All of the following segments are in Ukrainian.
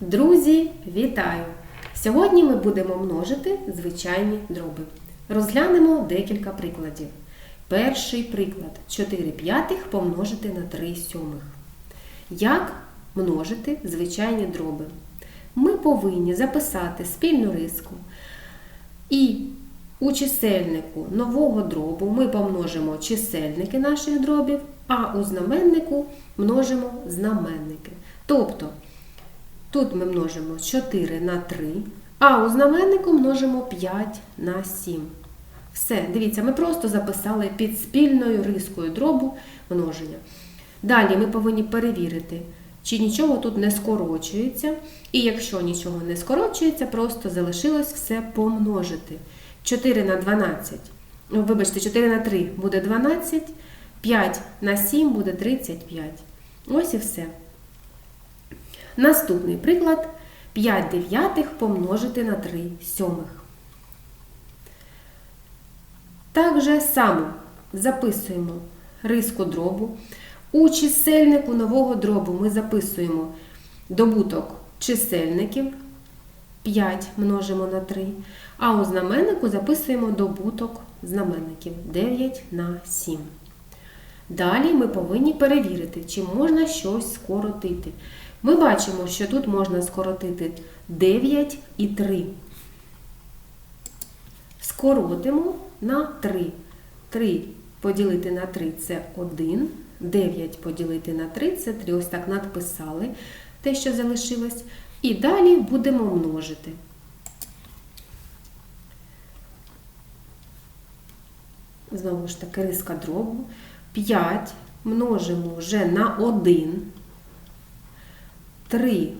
Друзі, вітаю! Сьогодні ми будемо множити звичайні дроби. Розглянемо декілька прикладів. Перший приклад 4 п'ятих помножити на 3 сьомих. Як множити звичайні дроби? Ми повинні записати спільну риску. І у чисельнику нового дробу ми помножимо чисельники наших дробів, а у знаменнику множимо знаменники. Тобто Тут ми множимо 4 на 3, а у знаменнику множимо 5 на 7. Все, дивіться, ми просто записали під спільною рискою дробу множення. Далі ми повинні перевірити, чи нічого тут не скорочується. І якщо нічого не скорочується, просто залишилось все помножити. 4 на 12. Ну, Вибачте, 4 на 3 буде 12, 5 на 7 буде 35. Ось і все. Наступний приклад 5 дев'ятих помножити на 3 сьомих. Так же само записуємо риску дробу. У чисельнику нового дробу ми записуємо добуток чисельників 5 множимо на 3, а у знаменнику записуємо добуток знаменників 9 на 7. Далі ми повинні перевірити, чи можна щось скоротити. Ми бачимо, що тут можна скоротити 9 і 3. Скоротимо на 3. 3 поділити на 3 це 1. 9 поділити на 3 це 3. Ось так надписали те, що залишилось. І далі будемо множити. Знову ж таки, риска дробу. 5 множимо вже на 1. 3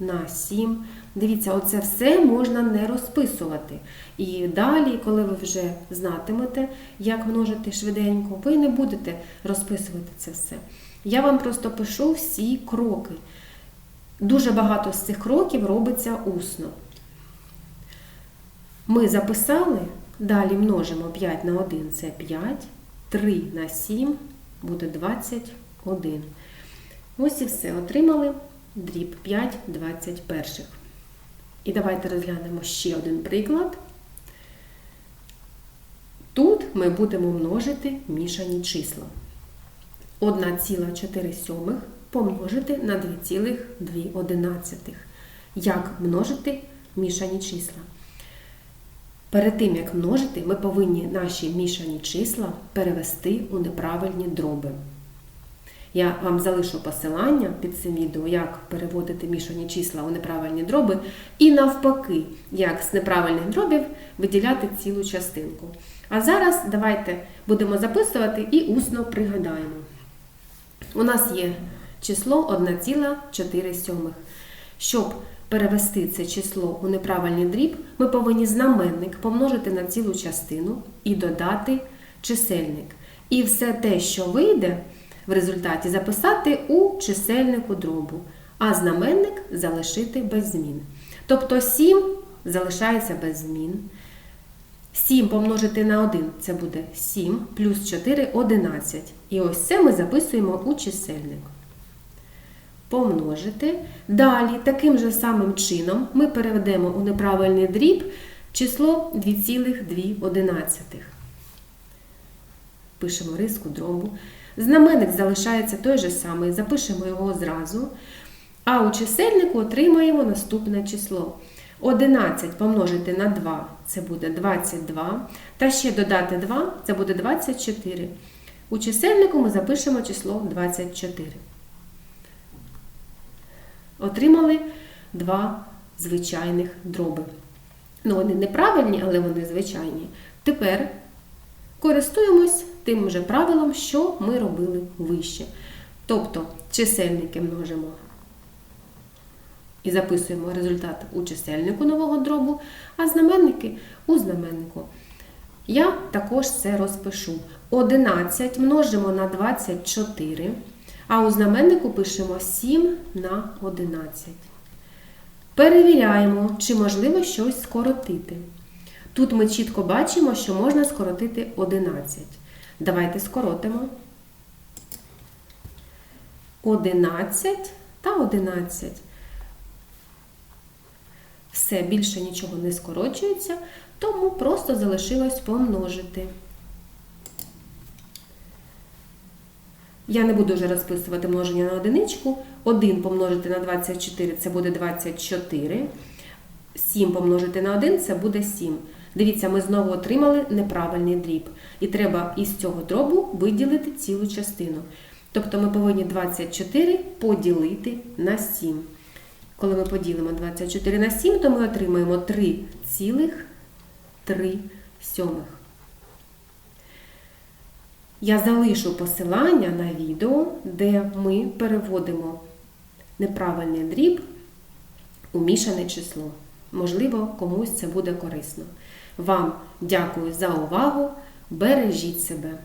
на 7. Дивіться, оце все можна не розписувати. І далі, коли ви вже знатимете, як множити швиденько, ви не будете розписувати це все. Я вам просто пишу всі кроки. Дуже багато з цих кроків робиться усно. Ми записали, далі множимо 5 на 1 це 5, 3 на 7 буде 21. Ось і все отримали дріб 5 21. І давайте розглянемо ще один приклад. Тут ми будемо множити мішані числа. 1,4 помножити на 2,2. Як множити мішані числа? Перед тим, як множити, ми повинні наші мішані числа перевести у неправильні дроби. Я вам залишу посилання під цим відео, як переводити мішані числа у неправильні дроби, і навпаки, як з неправильних дробів виділяти цілу частинку. А зараз давайте будемо записувати і усно пригадаємо. У нас є число 1,4. Щоб перевести це число у неправильний дріб, ми повинні знаменник помножити на цілу частину і додати чисельник. І все те, що вийде в результаті записати у чисельнику дробу, а знаменник залишити без змін. Тобто 7 залишається без змін. 7 помножити на 1 це буде 7, плюс 4 11. І ось це ми записуємо у чисельник. Помножити. Далі, таким же самим чином, ми переведемо у неправильний дріб число 2,2. Пишемо риску дробу. Знаменник залишається той же самий, запишемо його зразу. А у чисельнику отримаємо наступне число. 11 помножити на 2 це буде 22. Та ще додати 2 це буде 24. У чисельнику ми запишемо число 24. Отримали два звичайних дроби. Ну, вони неправильні, але вони звичайні. Тепер користуємось тим же правилом, що ми робили вище. Тобто чисельники множимо і записуємо результат у чисельнику нового дробу, а знаменники у знаменнику. Я також це розпишу. 11 множимо на 24, а у знаменнику пишемо 7 на 11. Перевіряємо, чи можливо щось скоротити. Тут ми чітко бачимо, що можна скоротити 11. Давайте скоротимо. 11 та 11. Все більше нічого не скорочується, тому просто залишилось помножити. Я не буду вже розписувати множення на одиничку. 1 помножити на 24 це буде 24. 7 помножити на 1 це буде 7. Дивіться, ми знову отримали неправильний дріб. І треба із цього дробу виділити цілу частину. Тобто ми повинні 24 поділити на 7. Коли ми поділимо 24 на 7, то ми отримаємо 3,3 сьомих. Я залишу посилання на відео, де ми переводимо неправильний дріб у мішане число. Можливо, комусь це буде корисно. Вам дякую за увагу. Бережіть себе!